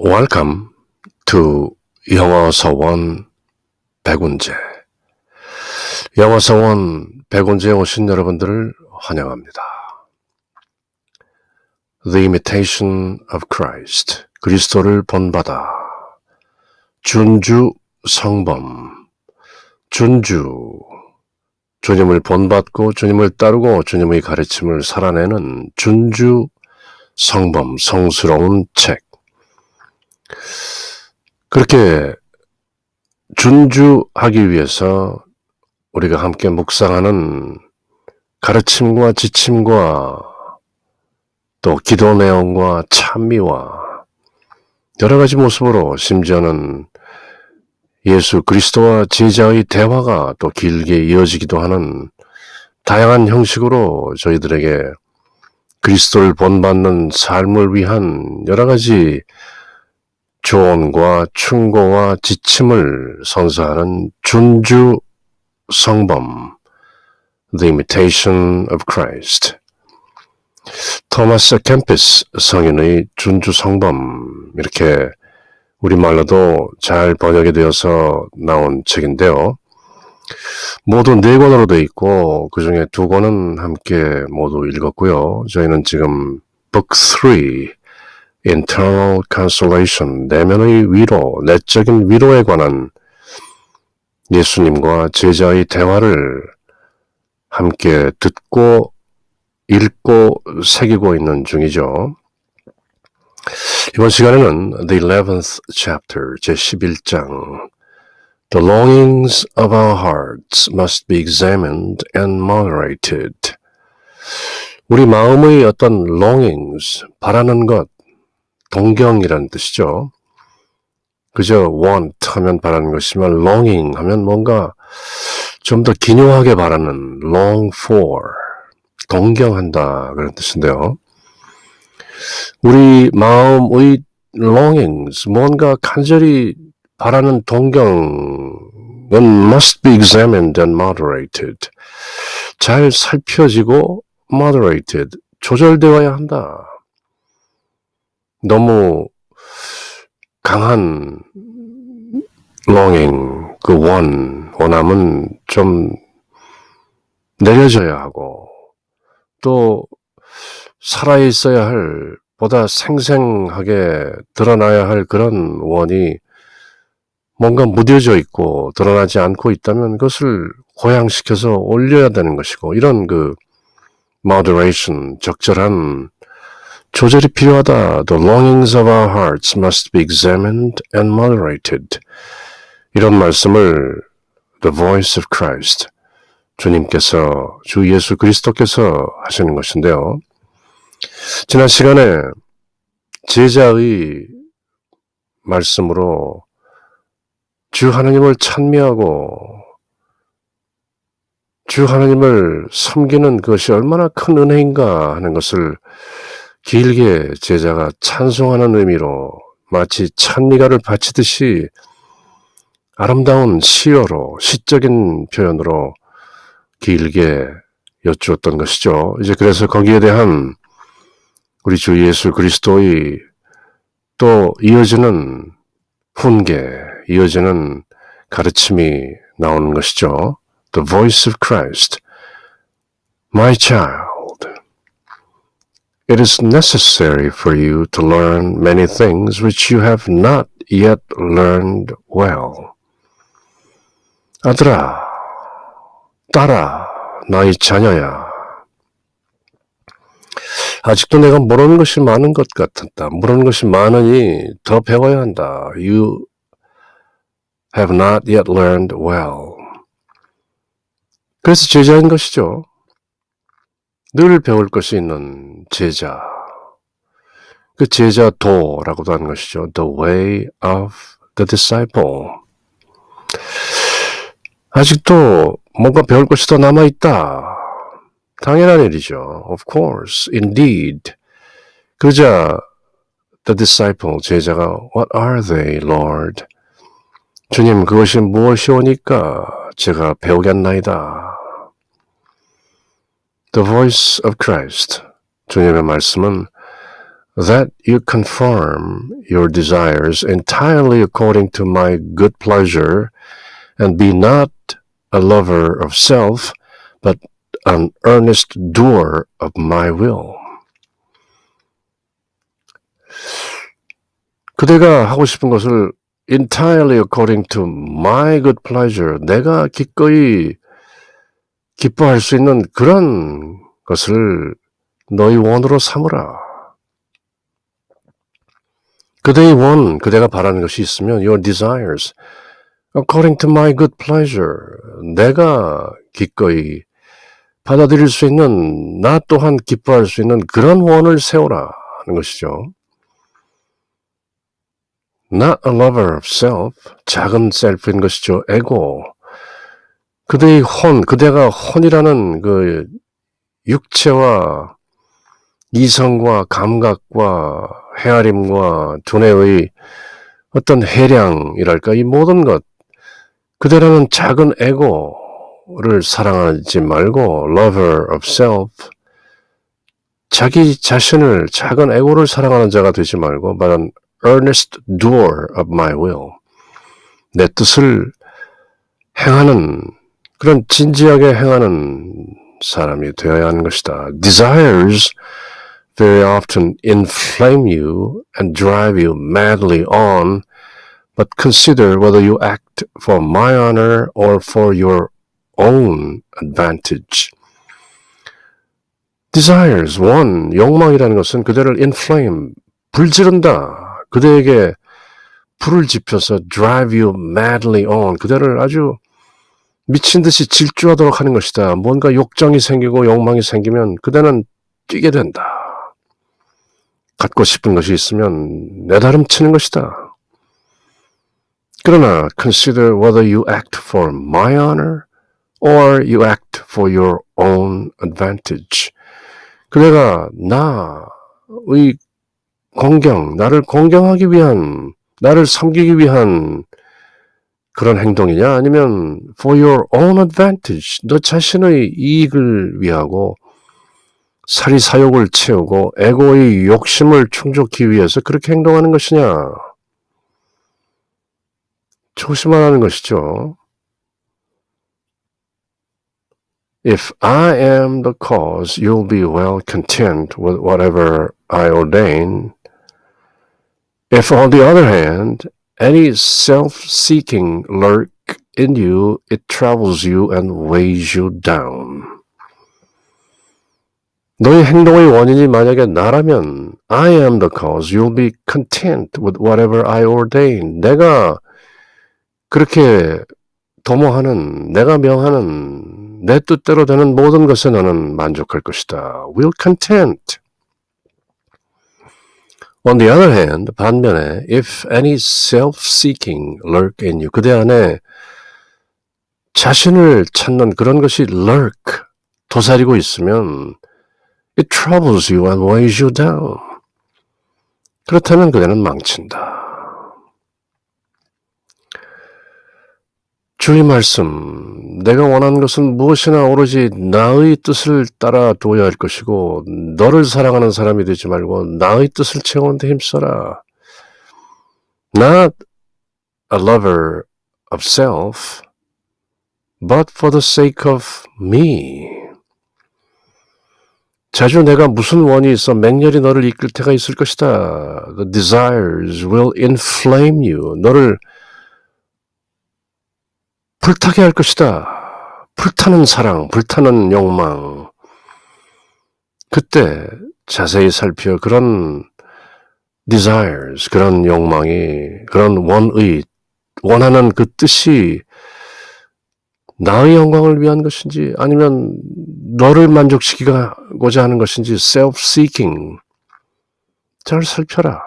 Welcome to 영어 서원 백운재. 영어 서원 백운재에 오신 여러분들을 환영합니다. The Imitation of Christ. 그리스도를 본받아. 준주 성범. 준주. 주님을 본받고 주님을 따르고 주님의 가르침을 살아내는 준주 성범, 성스러운 책. 그렇게 준주하기 위해서 우리가 함께 묵상하는 가르침과 지침과 또 기도 내용과 찬미와 여러 가지 모습으로 심지어는 예수 그리스도와 제자의 대화가 또 길게 이어지기도 하는 다양한 형식으로 저희들에게 그리스도를 본받는 삶을 위한 여러 가지 조언과 충고와 지침을 선사하는 준주 성범 The Imitation of Christ 토마스 캠피스 성인의 준주 성범 이렇게 우리말로도 잘 번역이 되어서 나온 책인데요. 모두 네 권으로 되어 있고 그 중에 두 권은 함께 모두 읽었고요. 저희는 지금 Book 3 internal consolation, 내면의 위로, 내적인 위로에 관한 예수님과 제자의 대화를 함께 듣고 읽고 새기고 있는 중이죠. 이번 시간에는 The 11th chapter, 제11장 The longings of our hearts must be examined and moderated. 우리 마음의 어떤 longings, 바라는 것, 동경이라는 뜻이죠. 그저 want 하면 바라는 것이지만 longing 하면 뭔가 좀 더 기묘하게 바라는 long for 동경한다 그런 뜻인데요. 우리 마음의 longings 뭔가 간절히 바라는 동경은 must be examined and moderated 잘 살펴지고 moderated 조절되어야 한다. 너무 강한 longing, 그 원, 원함은 좀 내려져야 하고, 또 살아있어야 할, 보다 생생하게 드러나야 할 그런 원이 뭔가 무뎌져 있고 드러나지 않고 있다면 그것을 고양시켜서 올려야 되는 것이고, 이런 그 moderation, 적절한 조절이 필요하다. The longings of our hearts must be examined and moderated. 이런 말씀을 The voice of Christ, 주님께서, 주 예수 그리스도께서 하시는 것인데요. 지난 시간에 제자의 말씀으로 주 하나님을 찬미하고 주 하나님을 섬기는 것이 얼마나 큰 은혜인가 하는 것을 길게 제자가 찬송하는 의미로 마치 찬미가를 바치듯이 아름다운 시어로 시적인 표현으로 길게 여쭈었던 것이죠. 이제 그래서 거기에 대한 우리 주 예수 그리스도의 또 이어지는 훈계, 이어지는 가르침이 나오는 것이죠. The voice of Christ. My child. It is necessary for you to learn many things which you have not yet learned well. 아들아, 딸아, 나의 자녀야. 아직도 내가 모르는 것이 많은 것 같았다. 모르는 것이 많으니 더 배워야 한다. You have not yet learned well. 그래서 제자인 것이죠. 늘 배울 것이 있는 제자. 그 제자 도라고도 하는 것이죠. The way of the disciple. 아직도 뭔가 배울 것이 더 남아있다. 당연한 일이죠. Of course, indeed. 그러자 the disciple, 제자가 What are they, Lord? 주님, 그것이 무엇이오니까 제가 배우겠나이다. The voice of Christ. 주님의 말씀은 that you conform your desires entirely according to my good pleasure and be not a lover of self, but an earnest doer of my will. 그대가 하고 싶은 것을 entirely according to my good pleasure, 내가 기꺼이 기뻐할 수 있는 그런 것을 너희 원으로 삼으라. 그대의 원, 그대가 바라는 것이 있으면 your desires, according to my good pleasure, 내가 기꺼이 받아들일 수 있는 나 또한 기뻐할 수 있는 그런 원을 세우라 하는 것이죠. Not a lover of self, 작은 셀프인 것이죠. 에고. 그대의 혼, 그대가 혼이라는 그 육체와 이성과 감각과 헤아림과 두뇌의 어떤 해량이랄까 이 모든 것. 그대라는 작은 에고를 사랑하지 말고 lover of self 자기 자신을 작은 에고를 사랑하는 자가 되지 말고 but an earnest doer of my will. 내 뜻을 행하는 그런 진지하게 행하는 사람이 되어야 하는 것이다. Desires very often inflame you and drive you madly on, but consider whether you act for my honor or for your own advantage. Desires, one, 욕망이라는 것은 그대를 inflame, 불지른다. 그대에게 불을 지펴서 drive you madly on, 그대를 아주 미친 듯이 질주하도록 하는 것이다. 뭔가 욕정이 생기고 욕망이 생기면 그대는 뛰게 된다. 갖고 싶은 것이 있으면 내다름치는 것이다. 그러나 consider whether you act for my honor or you act for your own advantage. 그대가 나의 공경, 나를 공경하기 위한, 나를 섬기기 위한 그런 행동이냐? 아니면 for your own advantage, 너 자신의 이익을 위하고 사리 사욕을 채우고 에고의 욕심을 충족하기 위해서 그렇게 행동하는 것이냐? 조심하라는 것이죠. If I am the cause, you'll be well content with whatever I ordain. If, on the other hand, any self-seeking lurk in you, it troubles you and weighs you down. 너의 행동의 원인이 만약에 나라면 I am the cause. You'll be content with whatever I ordain. 내가 그렇게 도모하는, 내가 명하는 내 뜻대로 되는 모든 것에 너는 만족할 것이다. Will content. On the other hand, 반면에 if any self-seeking lurk in you, 그대 안에 자신을 찾는 그런 것이 lurk, 도사리고 있으면 it troubles you and weighs you down. 그렇다면 그대는 망친다. 주의 말씀, 내가 원하는 것은 무엇이나 오로지 나의 뜻을 따라 두어야 할 것이고, 너를 사랑하는 사람이 되지 말고 나의 뜻을 채우는 데 힘써라. Not a lover of self, but for the sake of me. 자주 내가 무슨 원이 있어 맹렬히 너를 이끌 때가 있을 것이다. The desires will inflame you. 너를 불타게 할 것이다. 불타는 사랑, 불타는 욕망. 그때 자세히 살펴 그런 desires, 그런 욕망이, 그런 원의, 원하는 그 뜻이 나의 영광을 위한 것인지 아니면 너를 만족시키고자 하는 것인지 self-seeking 잘 살펴라.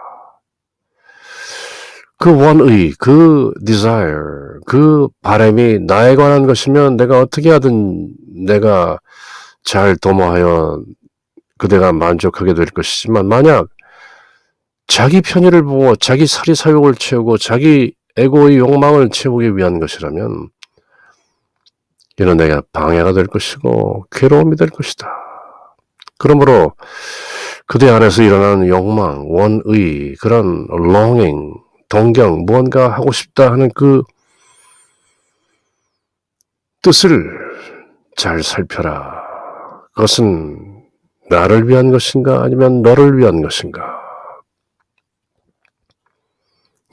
그 원의, 그 desire, 그 바람이 나에 관한 것이면 내가 어떻게 하든 내가 잘 도모하여 그대가 만족하게 될 것이지만 만약 자기 편의를 보고 자기 사리 사욕을 채우고 자기 에고의 욕망을 채우기 위한 것이라면 이는 내가 방해가 될 것이고 괴로움이 될 것이다. 그러므로 그대 안에서 일어나는 욕망, 원의, 그런 longing, 동경, 무언가 하고 싶다 하는 그 뜻을 잘 살펴라. 그것은 나를 위한 것인가 아니면 너를 위한 것인가?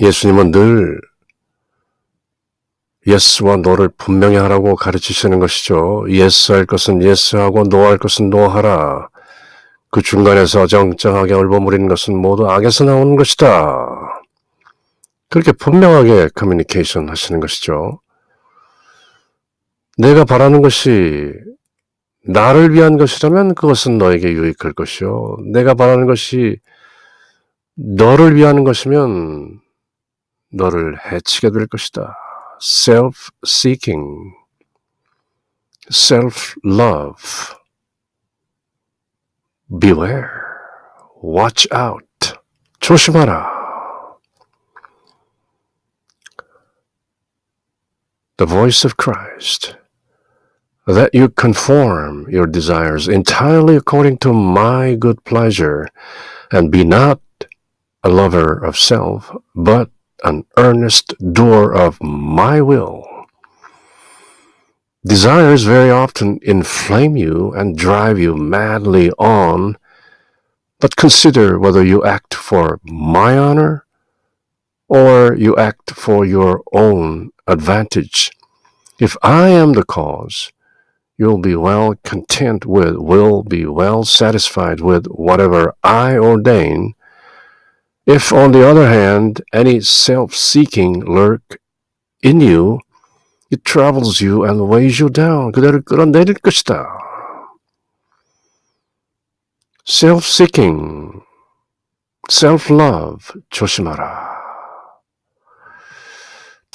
예수님은 늘 예스와 노를 분명히 하라고 가르치시는 것이죠. 예스 할 것은 예스하고 노 할 것은 노 하라. 그 중간에서 정정하게 얼버무리는 것은 모두 악에서 나오는 것이다. 그렇게 분명하게 커뮤니케이션 하시는 것이죠. 내가 바라는 것이 나를 위한 것이라면 그것은 너에게 유익할 것이요. 내가 바라는 것이 너를 위한 것이면 너를 해치게 될 것이다. self-seeking, self-love. Beware. Watch out. 조심하라. The voice of Christ. That you conform your desires entirely according to my good pleasure, and be not a lover of self, but an earnest doer of my will. Desires very often inflame you and drive you madly on, but consider whether you act for my honor or you act for your own advantage. If I am the cause, you'll be well content with, will be well satisfied with whatever I ordain. If, on the other hand, any self seeking lurk in you, it troubles you and weighs you down. 그대를 끌어내릴 것이다. self-seeking, self-love 조심하라.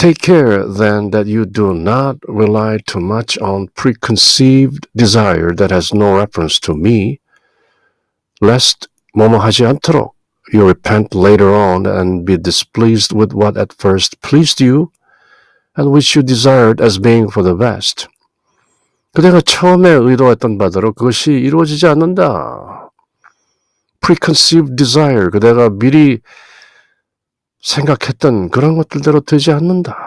Take care then that you do not rely too much on preconceived desire that has no reference to me, lest 뭐뭐 하지 않도록 you repent later on and be displeased with what at first pleased you and which you desired as being for the best. 그대가 처음에 의도했던 바대로 그것이 이루어지지 않는다. preconceived desire, 그대가 미리 생각했던 그런 것들대로 되지 않는다.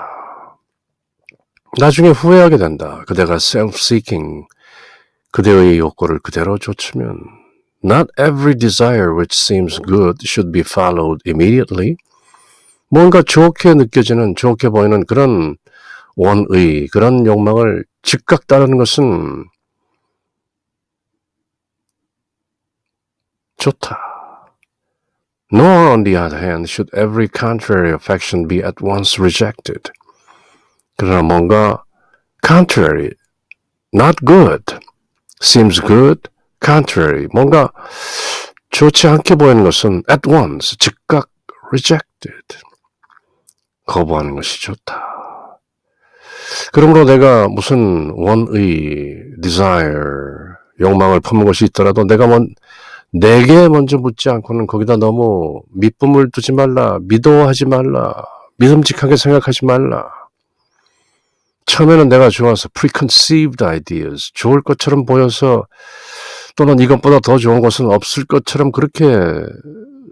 나중에 후회하게 된다. 그대가 self-seeking, 그대의 욕구를 그대로 좇으면 Not every desire which seems good should be followed immediately. 뭔가 좋게 느껴지는, 좋게 보이는 그런 원의, 그런 욕망을 즉각 따르는 것은 좋다. Nor, on the other hand, should every contrary affection be at once rejected. 그러나 뭔가 contrary, not good, seems good, contrary, 뭔가 좋지 않게 보이는 것은 at once, 즉각 rejected, 거부하는 것이 좋다. 그러므로 내가 무슨 원의, desire, 욕망을 품은 것이 있더라도 내가 먼, 내게 먼저 묻지 않고는 거기다 너무 밑품을 두지 말라, 미도하지 말라, 믿음직하게 생각하지 말라. 처음에는 내가 좋아서 preconceived ideas, 좋을 것처럼 보여서 또는 이것보다 더 좋은 것은 없을 것처럼 그렇게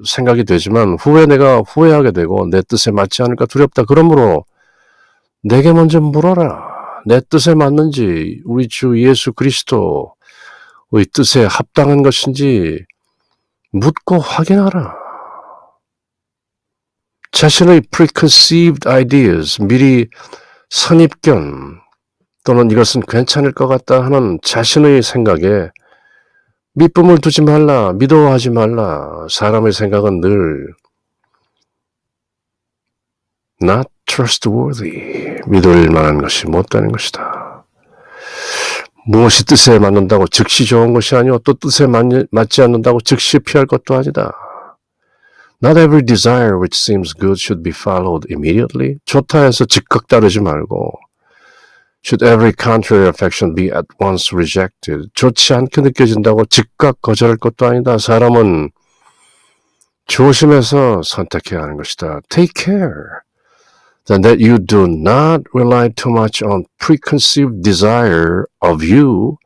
생각이 되지만 후에 내가 후회하게 되고 내 뜻에 맞지 않을까 두렵다. 그러므로 내게 먼저 물어라. 내 뜻에 맞는지 우리 주 예수 그리스도의 뜻에 합당한 것인지 묻고 확인하라. 자신의 preconceived ideas, 미리 선입견 또는 이것은 괜찮을 것 같다 하는 자신의 생각에 밑쁨을 두지 말라, 믿어하지 말라. 사람의 생각은 늘 not trustworthy, 믿을 만한 것이 못되는 것이다. 무엇이 뜻에 맞는다고 즉시 좋은 것이 아니오 또 뜻에 맞지 않는다고 즉시 피할 것도 아니다. Not every desire which seems good should be followed immediately. 좋다 해서 즉각 따르지 말고 Should every contrary affection be at once rejected? 좋지 않게 느껴진다고 즉각 거절할 것도 아니다. 사람은 조심해서 선택해야 하는 것이다. Take care then that you do not rely too much on preconceived desire of you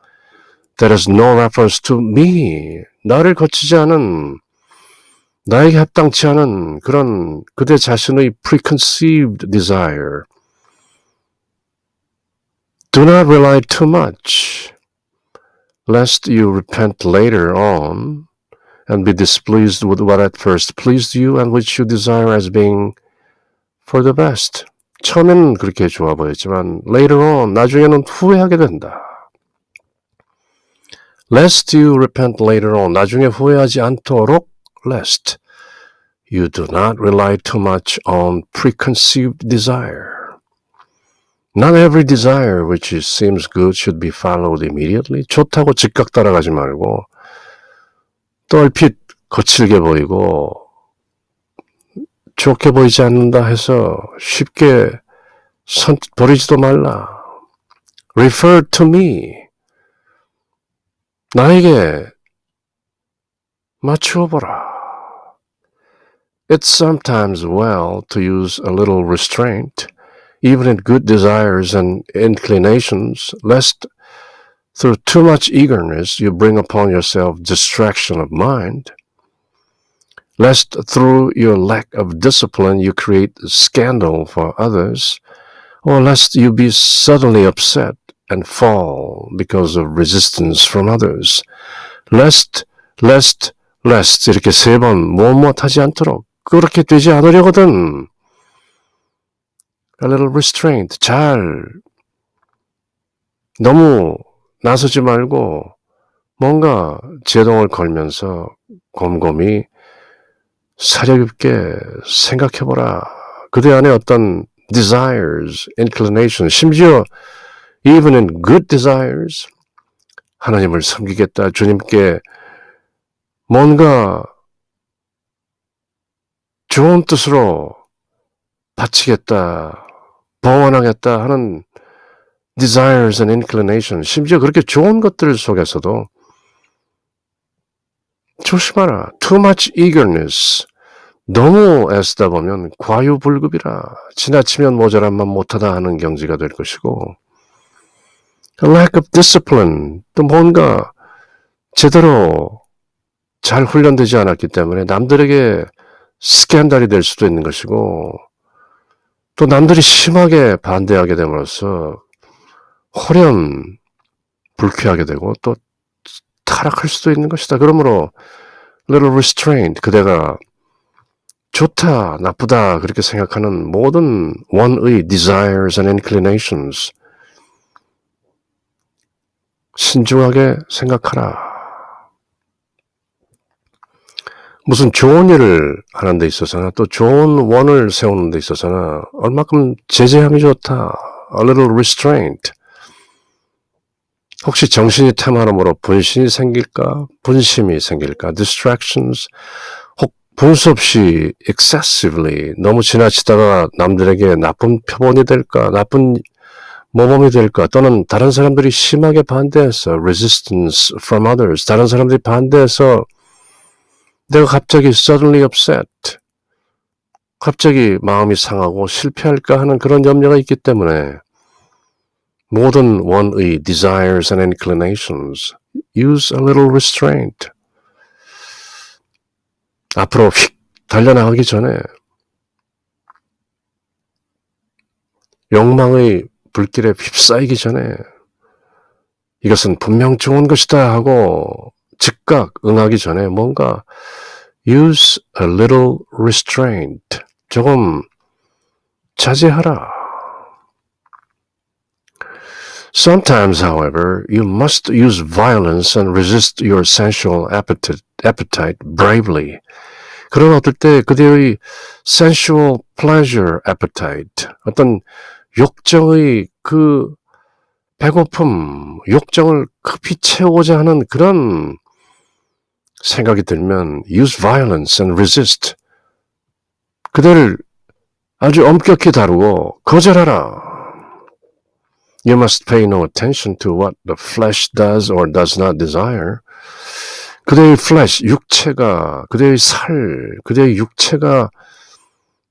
that has no reference to me. 나를 거치지 않은 나에게 합당치 않은 그런 그대 자신의 preconceived desire. Do not rely too much, lest you repent later on and be displeased with what at first pleased you and which you desire as being for the best. 처음에는 그렇게 좋아 보였지만 later on 나중에는 후회하게 된다. Lest you repent later on 나중에 후회하지 않도록 lest you do not rely too much on preconceived desire. Not every desire which seems good should be followed immediately. 좋다고 즉각 따라가지 말고 또 얼핏 거칠게 보이고 좋게 보이지 않는다 해서 쉽게 선, 버리지도 말라. Refer to me. 나에게 맞추어 보라. It's sometimes well to use a little restraint, even in good desires and inclinations, lest through too much eagerness you bring upon yourself distraction of mind, lest through your lack of discipline you create scandal for others, or lest you be suddenly upset and fall because of resistance from others, lest, lest, lest 이렇게 세 번 못못하지 않도록 그렇게 되지 않으려거든. A little restraint. 잘 너무 나서지 말고 뭔가 제동을 걸면서 곰곰이 사려 깊게 생각해보라. 그대 안에 어떤 desires, inclination, 심지어 even in good desires, 하나님을 섬기겠다, 주님께 뭔가 좋은 뜻으로 바치겠다, 봉헌하겠다 하는 desires and inclination, 심지어 그렇게 좋은 것들 속에서도 조심하라. Too much eagerness. 너무 애쓰다 보면 과유불급이라 지나치면 모자란만 못하다 하는 경지가 될 것이고 lack of discipline 또 뭔가 제대로 잘 훈련되지 않았기 때문에 남들에게 스캔들이 될 수도 있는 것이고 또 남들이 심하게 반대하게 됨으로써 호련 불쾌하게 되고 또 타락할 수도 있는 것이다. 그러므로 little restraint 그대가 좋다, 나쁘다 그렇게 생각하는 모든 원의 desires and inclinations 신중하게 생각하라. 무슨 좋은 일을 하는 데 있어서나 또 좋은 원을 세우는 데 있어서나 얼마큼 제재함이 좋다. A little restraint. 혹시 정신이 태만함으로 분신이 생길까? 분심이 생길까? distractions. 혹 분수 없이 excessively 너무 지나치다가 남들에게 나쁜 표본이 될까? 나쁜 모범이 될까? 또는 다른 사람들이 심하게 반대해서 resistance from others. 다른 사람들이 반대해서 내가 갑자기 suddenly upset. 갑자기 마음이 상하고 실패할까 하는 그런 염려가 있기 때문에 모든 원의 desires and inclinations use a little restraint. 앞으로 휙 달려나가기 전에 욕망의 불길에 휩싸이기 전에 이것은 분명 좋은 것이다 하고 즉각 응하기 전에 뭔가 use a little restraint. 조금 자제하라. Sometimes, however, you must use violence and resist your sensual appetite, appetite bravely. 그런 어떨 때 그대의 sensual pleasure appetite, 어떤 욕정의 그 배고픔, 욕정을 급히 채우고자 하는 그런 생각이 들면 use violence and resist. 그대를 아주 엄격히 다루고 거절하라. You must pay no attention to what the flesh does or does not desire. 그대의 flesh, 육체가, 그대의 살, 그대의 육체가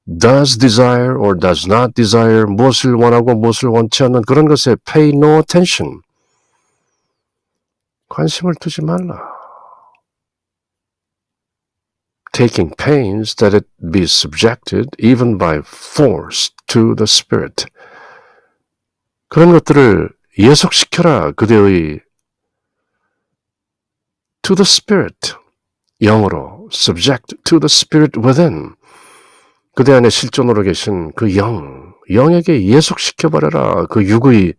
does desire or does not desire, 무엇을 원하고 무엇을 원치 않는 그런 것에 pay no attention. 관심을 두지 말라. taking pains that it be subjected even by force to the Spirit. 그런 것들을 예속시켜라 그대의 to the Spirit. 영으로 subject to the Spirit within. 그대 안에 실존으로 계신 그 영, 영에게 예속시켜버려라. 그 육의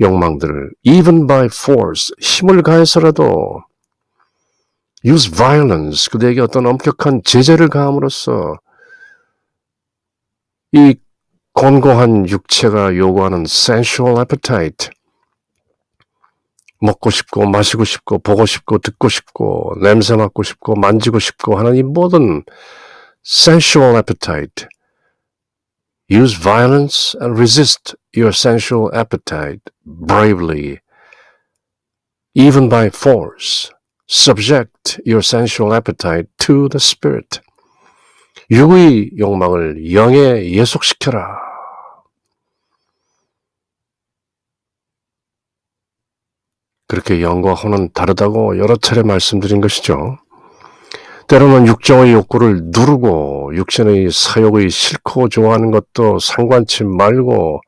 욕망들을 even by force 힘을 가해서라도 use violence 그대에게 어떤 엄격한 제재를 가함으로써 이 곤고한 육체가 요구하는 sensual appetite 먹고 싶고 마시고 싶고 보고 싶고 듣고 싶고 냄새 맡고 싶고 만지고 싶고 하는 이 모든 sensual appetite use violence and resist your sensual appetite bravely even by force subject your sensual appetite to the spirit 육의 욕망을 영에 예속시켜라. 그렇게 영과 혼은 다르다고 여러 차례 말씀드린 것이죠. 때로는 육정의 욕구를 누르고 육신의 사욕의 싫고 좋아하는 것도 상관치 말고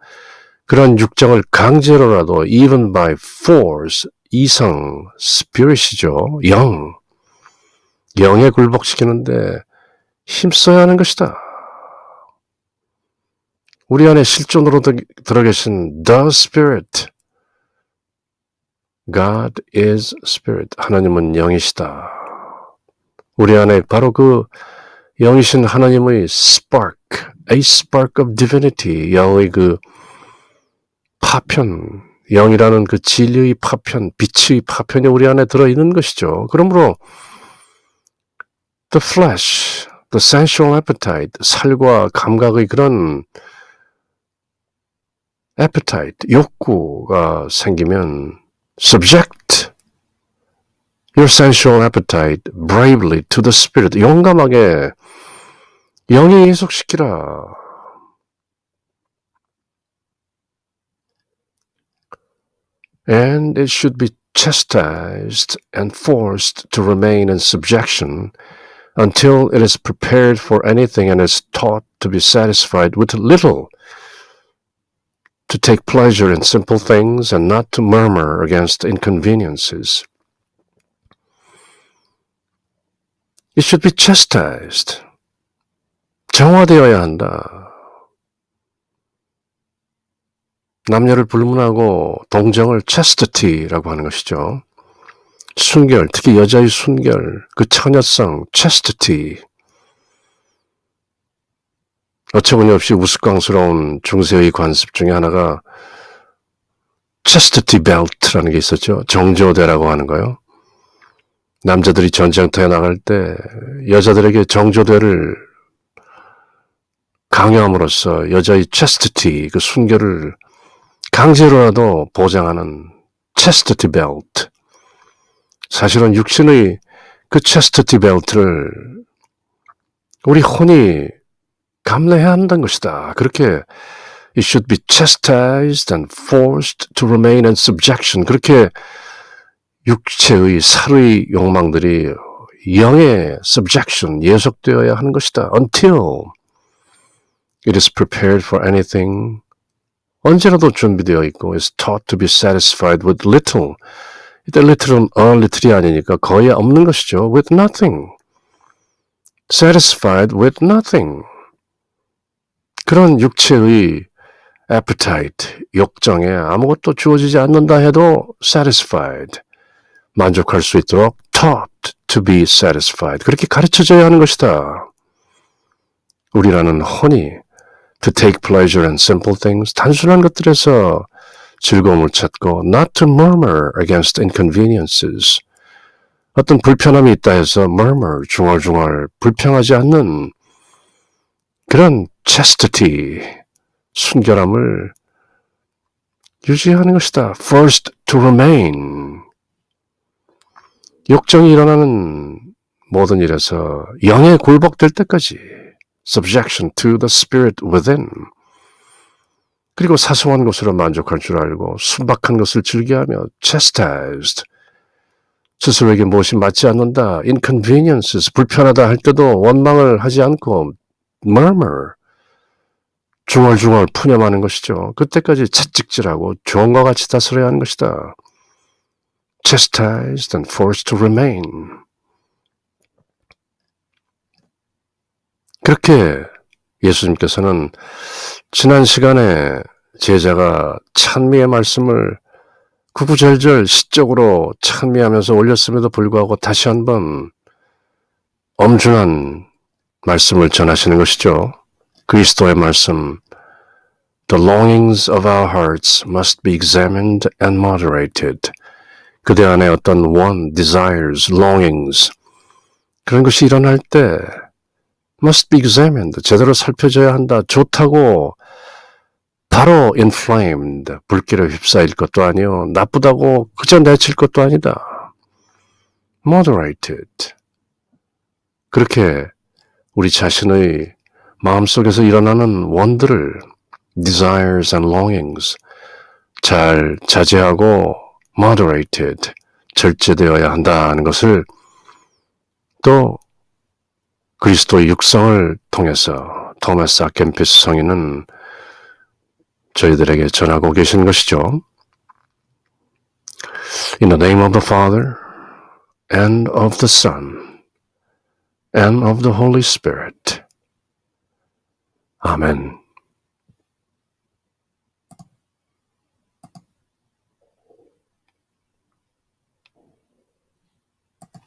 그런 육정을 강제로라도 even by force 이성 spirit이죠. 영 영에 굴복시키는데 힘써야 하는 것이다. 우리 안에 실존으로 들어 계신 the spirit God is Spirit. 하나님은 영이시다. 우리 안에 바로 그 영이신 하나님의 spark, a spark of divinity, 영의 그 파편, 영이라는 그 진리의 파편, 빛의 파편이 우리 안에 들어있는 것이죠. 그러므로 the flesh, the sensual appetite, 살과 감각의 그런 appetite, 욕구가 생기면 subject your sensual appetite bravely to the spirit. 용감하게 영에 예속시키라. And it should be chastised and forced to remain in subjection until it is prepared for anything and is taught to be satisfied with little To take pleasure in simple things and not to murmur against inconveniences. It should be chastised. 정화되어야 한다. 남녀를 불문하고 동정을 chastity라고 하는 것이죠. 순결, 특히 여자의 순결, 그 처녀성, chastity. 어처구니 없이 우스꽝스러운 중세의 관습 중에 하나가 chastity belt라는 게 있었죠. 정조대라고 하는 거요. 남자들이 전쟁터에 나갈 때 여자들에게 정조대를 강요함으로써 여자의 chastity, 그 순결을 강제로라도 보장하는 chastity belt. 사실은 육신의 그 chastity belt를 우리 혼이 감내해야 한다는 것이다. 그렇게 it should be chastised and forced to remain in subjection. 그렇게 육체의 살의 욕망들이 영의 subjection 예속되어야 하는 것이다. until it is prepared for anything 언제라도 준비되어 있고 is taught to be satisfied with little. 이때 little은 a little이 아니니까 거의 없는 것이죠. with nothing. satisfied with nothing. 그런 육체의 appetite, 욕정에 아무것도 주어지지 않는다 해도 satisfied, 만족할 수 있도록 taught to be satisfied. 그렇게 가르쳐져야 하는 것이다. 우리라는 혼이 to take pleasure in simple things, 단순한 것들에서 즐거움을 찾고 not to murmur against inconveniences. 어떤 불편함이 있다 해서 murmur, 중얼중얼, 불평하지 않는 그런 chastity, 순결함을 유지하는 것이다. First to remain. 욕정이 일어나는 모든 일에서 영에 굴복될 때까지 subjection to the spirit within. 그리고 사소한 것으로 만족할 줄 알고 순박한 것을 즐겨하며 chastised. 스스로에게 무엇이 맞지 않는다, inconveniences, 불편하다 할 때도 원망을 하지 않고 murmur, 중얼중얼 푸념하는 것이죠. 그때까지 채찍질하고 종과 같이 다스려야 하는 것이다. chastised and forced to remain. 그렇게 예수님께서는 지난 시간에 제자가 찬미의 말씀을 구구절절 시적으로 찬미하면서 올렸음에도 불구하고 다시 한번 엄중한 말씀을 전하시는 것이죠. 그리스도의 말씀 The longings of our hearts must be examined and moderated. 그대 안에 어떤 want, desires, longings 그런 것이 일어날 때 must be examined. 제대로 살펴져야 한다. 좋다고 바로 inflamed. 불길에 휩싸일 것도 아니요. 나쁘다고 그저 내칠 것도 아니다. moderated. 그렇게 우리 자신의 마음속에서 일어나는 원들을 desires and longings 잘 자제하고 moderated 절제되어야 한다는 것을 또 그리스도의 육성을 통해서 토마스 아켄피스 성인은 저희들에게 전하고 계신 것이죠. In the name of the Father and of the Son and of the Holy Spirit. 아멘.